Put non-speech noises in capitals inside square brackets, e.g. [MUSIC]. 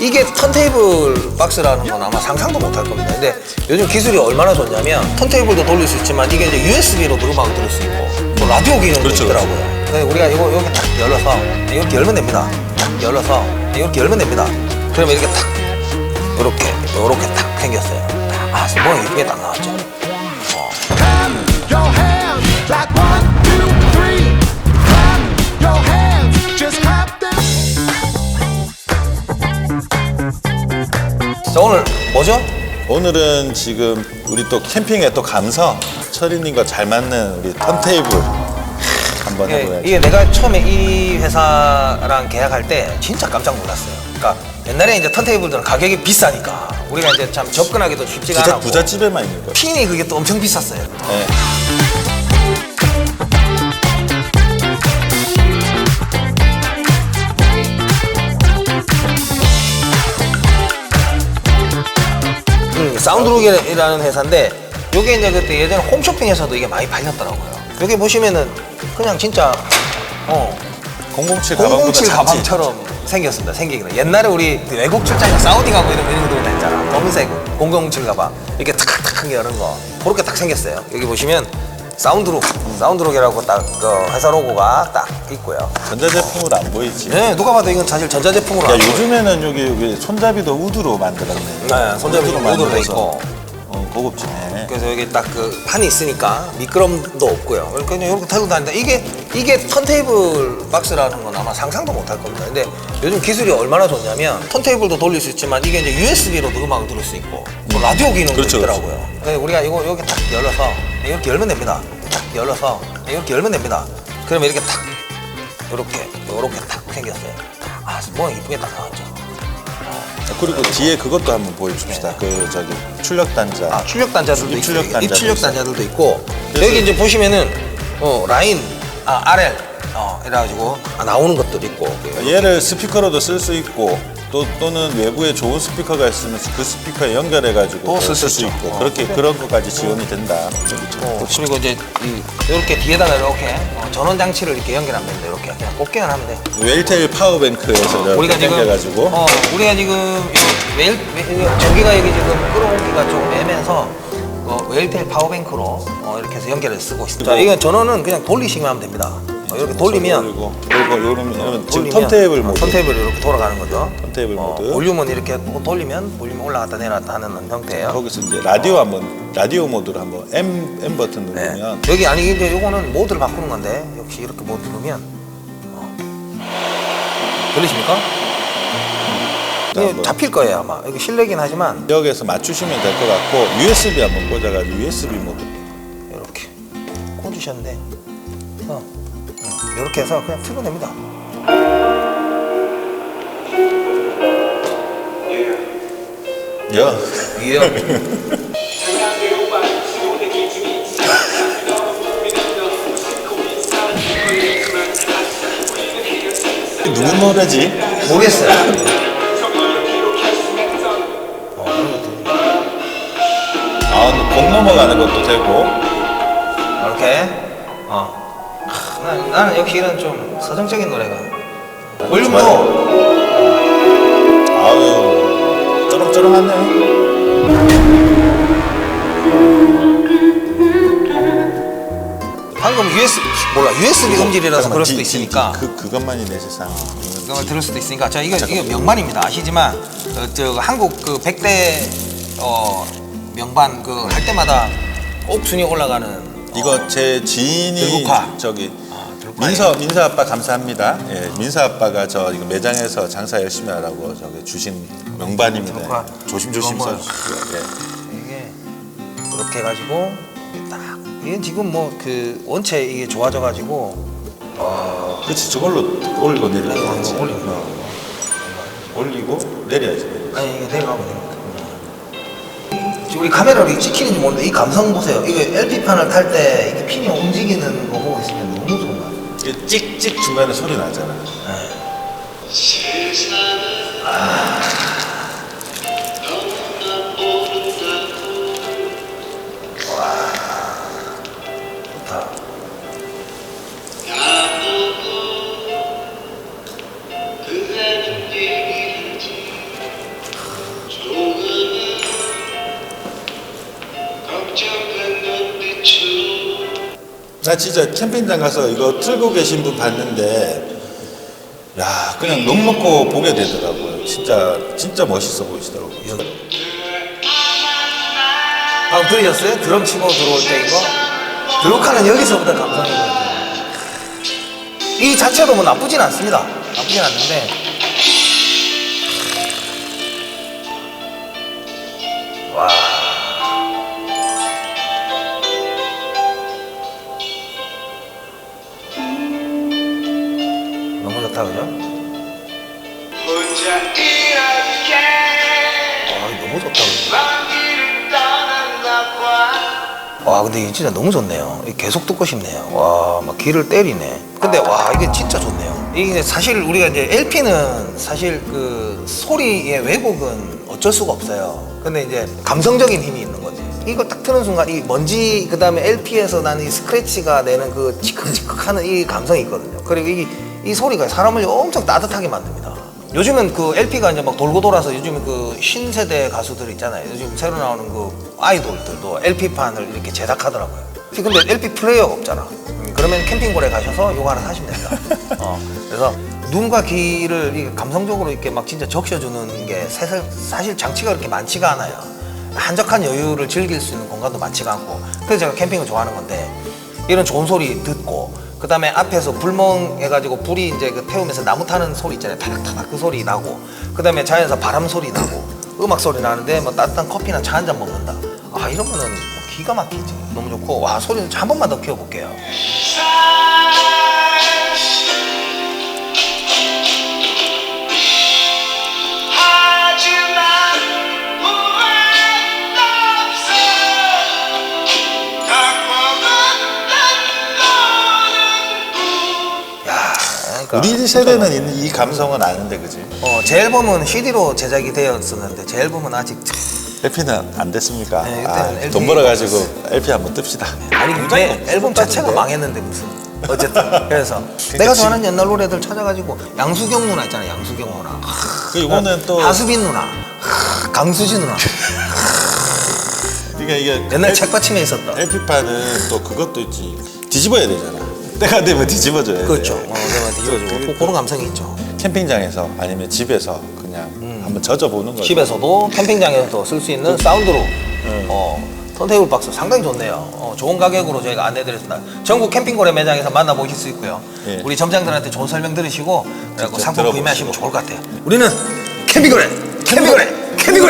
이게 턴테이블 박스라는 건 아마 상상도 못 할 겁니다. 근데 요즘 기술이 얼마나 좋냐면 턴테이블도 돌릴 수 있지만 이게 이제 USB로도 음악을 들을 수 있고 또 라디오 기능도 그렇죠, 있더라고요. 그래서 우리가 이거 이렇게 딱 열어서 이렇게 열면 됩니다. 딱 열어서 이렇게 열면 됩니다. 그러면 이렇게 딱 이렇게 이렇게 딱 생겼어요. 아, 뭐 이쁘게 딱 나왔죠. 자 오늘 뭐죠? 오늘은 지금 우리 또 캠핑에 또 감성 철이님과 잘 맞는 우리 턴테이블 한번 이게, 해보야죠. 이게 내가 처음에 이 회사랑 계약할 때 진짜 깜짝 놀랐어요. 그러니까 옛날에 이제 턴테이블들은 가격이 비싸니까 우리가 이제 참 접근하기도 쉽지가 부자, 않고 부잣집에만 있는 거예요. 핀이 그게 또 엄청 비쌌어요. 네. 사운드룩이라는 회사인데 요게 이제 그때 예전에 홈쇼핑에서도 이게 많이 팔렸더라고요. 여기 보시면은 그냥 진짜 어 007 가방보다 007 작지. 가방처럼 생겼습니다. 생기기는 옛날에 우리 그 외국 출장에 사우디 가고 이런 이런 거 있잖아. 검은색 007 가방 이렇게 탁탁하게 여는 거 그렇게 딱 생겼어요. 여기 보시면 사운드룩 사운드룩이라고 딱그 회사 로고가 딱 있고요. 전자제품으로 안 보이지. 네, 누가 봐도 이건 사실 전자제품으로 야 안 보여요. 요즘에는 여기 여기 손잡이도 우드로 만들었네. 네, 손잡이도 우드로 돼. 있고. 어, 고급지네. 그래서 여기 딱 그 판이 있으니까 미끄럼도 없고요. 그러니까 그냥 이렇게 타고 다닌다. 이게 이게 턴테이블 박스라는 건 아마 상상도 못 할 겁니다. 근데 요즘 기술이 얼마나 좋냐면 턴테이블도 돌릴 수 있지만 이게 이제 USB로도 음악을 들을 수 있고 또 라디오 기능도 그렇죠, 있더라고요. 그래서 우리가 이거 이렇게 딱 열어서 이렇게 열면 됩니다. 딱 열어서 이렇게 열면 됩니다. 그러면 이렇게 딱 이렇게 이렇게 딱 생겼어요. 아, 뭐 이쁘게 딱 나왔죠. 그리고 뒤에 그것도 한번 보여줍시다. 그 저기 출력 단자. 아, 출력 단자들도 입출력 있고, 단자도 입출력 있어요. 단자들도 있고 그래서- 여기 이제 보시면은 어, 라인 아, RL 어, 이래가지고 아, 나오는 것도 있고 얘를 스피커로도 쓸 수 있고 또 또는 외부에 좋은 스피커가 있으면 그 스피커에 연결해가지고 또쓸쓸 수. 있고 어. 그렇게 그런 것까지 지원이 된다. 어, 그리고 이제 이, 이렇게 뒤에다가 이렇게 어, 전원 장치를 이렇게 연결하면 됩니다. 이렇게 그냥 꼽기만 하면 돼. 웨일테일 파워뱅크에서 우리가 이렇게 지금 연결가지고 어, 우리가 지금 이 웨일, 전기가 여기 지금 끌어오기가 좀 애매해서 어, 웨일테일 파워뱅크로 어, 이렇게 해서 연결해서 쓰고 있습니다. 자, 이건 전원은 그냥 돌리시면 하면 됩니다. 어, 이렇게 돌리면 그리고 그리고 요런 이런 지금 돌리면, 턴테이블 어, 모드. 턴테이블 이렇게 돌아가는 거죠. 턴테이블 어, 모드. 볼륨은 이렇게 돌리면 볼륨이 올라갔다 내려갔다 하는 형태예요. 거기서 이제 라디오 한번 라디오 모드로 한번 M M 버튼 네. 누르면 여기 아니 이제 요거는 모드를 바꾸는 건데 역시 이렇게 모드 누르면 어. 들리십니까? 이게 한번. 잡힐 거예요 아마. 여기 실내긴 하지만 여기에서 맞추시면 될 것 같고 USB 한번 꽂아가지고 USB 모드. 이렇게 꽂으셨는데 어. 이렇게 해서 그냥 틀면 됩니다. 야. [LAUGHS] 이해요? 누구 노래지? 모르겠어요. 아, 곡 넘어가는 것도 되고. 이렇게 어. 하, 난, 나는 역시 이런 좀 서정적인 노래가. 볼륨도. 아유, 쩌렁쩌렁하네. 방금 USB 몰라 USB 음질이라서 그럴 수도 있으니까. 그 그것만이 내 세상. 그걸 들을 수도 있으니까. 자 이거 이거 명반입니다. 아시지만 어, 저 한국 그 100대 어 명반 그 할 때마다 꼭 순위 올라가는 이거 제 지인이 들국화. 저기 아, 들국화. 민서 민서 아빠 감사합니다. 예, 민서 아빠가 저 이거 매장에서 장사 열심히 하라고 저기 주신 명반입니다. 들국화. 조심조심 이거 써. 뭐- 예. 이게 이렇게 해가지고 딱 이게 지금 뭐 그 원체 이게 좋아져가지고 그렇지 저걸로 올리고 내려야지. 어, 올리고. 어. 올리고 내려야지. 아니 이게 내려가면 됩니다. 지금 우리 카메라로 찍히는지 모르는데 이 감성 보세요. 이거 LP 판을 탈 때 이게 핀이 움직이는 거 보고 있으면 너무 좋은 거 같아요. 이게 찍찍 중간에 소리 나잖아. 좋다. 나 진짜 캠핑장 가서 이거 틀고 계신 분 봤는데 야 그냥 넋 놓고 보게 되더라고요. 진짜 진짜 멋있어 보이시더라고요. 방금 들으셨어요? 드럼 치고 들어올 때 이거? 드로카는 여기서부터 감성이 거예요. 이 자체도 뭐 나쁘진 않습니다. 나쁘진 않는데 너무 좋다 그죠? 아 너무 좋다 그죠? 와 근데 이게 진짜 너무 좋네요. 계속 듣고 싶네요. 와 막 귀를 때리네. 근데 와 이게 진짜 좋네요. 이게 사실 우리가 이제 LP는 사실 그 소리의 왜곡은 어쩔 수가 없어요. 근데 이제 감성적인 힘이 있는 거지. 이거 딱 트는 순간 이 먼지 그다음에 LP에서 나는 이 스크래치가 내는 그 치크치크하는 이 감성이 있거든요. 그리고 이, 이 소리가 사람을 엄청 따뜻하게 만듭니다. 요즘은 그 LP가 이제 막 돌고 돌아서 요즘 그 신세대 가수들 있잖아요. 요즘 새로 나오는 그 아이돌들도 LP판을 이렇게 제작하더라고요. 근데 LP 플레이어가 없잖아. 음, 그러면 캠핑골에 가셔서 요거 하나 사시면 됩니다. [LAUGHS] 어, 그래서 눈과 귀를 감성적으로 이렇게 막 진짜 적셔주는 게 사실 장치가 그렇게 많지가 않아요. 한적한 여유를 즐길 수 있는 공간도 많지가 않고. 그래서 제가 캠핑을 좋아하는 건데 이런 좋은 소리 듣고 그 다음에 앞에서 불멍 해가지고 불이 이제 그 태우면서 나무 타는 소리 있잖아요. 타닥타닥 그 소리 나고 그 다음에 자연에서 바람 소리 나고 음악 소리 나는데 뭐 따뜻한 커피나 차 한 잔 먹는다. 아 이러면은 뭐 기가 막히지. 너무 좋고 와 소리는 한 번만 더 키워볼게요 그러니까. 우리 세대는 있는 이 감성은 아는데 그지? 어, 제 앨범은 CD로 제작이 되었었는데 제 앨범은 아직 LP는 안 됐습니까? 네, 그때는 아, LP 돈 벌어가지고 LP 한번 뜹시다. 아니 내 앨범 자체가 망했는데 무슨. 어쨌든. [LAUGHS] 그래서 내가 좋아하는 옛날 노래들 찾아가지고 양수경 누나 있잖아 양수경 누나. 그 이거는 또 하수빈 누나. 강수진 누나. [LAUGHS] 그러니까 이게 옛날 책받침에 있었던. LP판은 또 그것도 있지 뒤집어야 되잖아. 때가 되면 뒤집어줘야 돼. 그렇죠. 어, 내가 뒤집어주고 그- 그런 감성이 있죠. 캠핑장에서 아니면 집에서 그냥 한번 젖어보는 거죠. 집에서도 캠핑장에서도 쓸 수 있는 사운드로. 어, 턴테이블 박스 상당히 좋네요. 어, 좋은 가격으로 저희가 안내드렸습니다. 전국 캠핑거래 매장에서 만나보실 수 있고요. 예. 우리 점장들한테 좋은 설명 들으시고 그래갖고 직접 상품 들어보시고. 구매하시면 좋을 것 같아요. 우리는 캠핑거래 캠핑거래 캠핑거래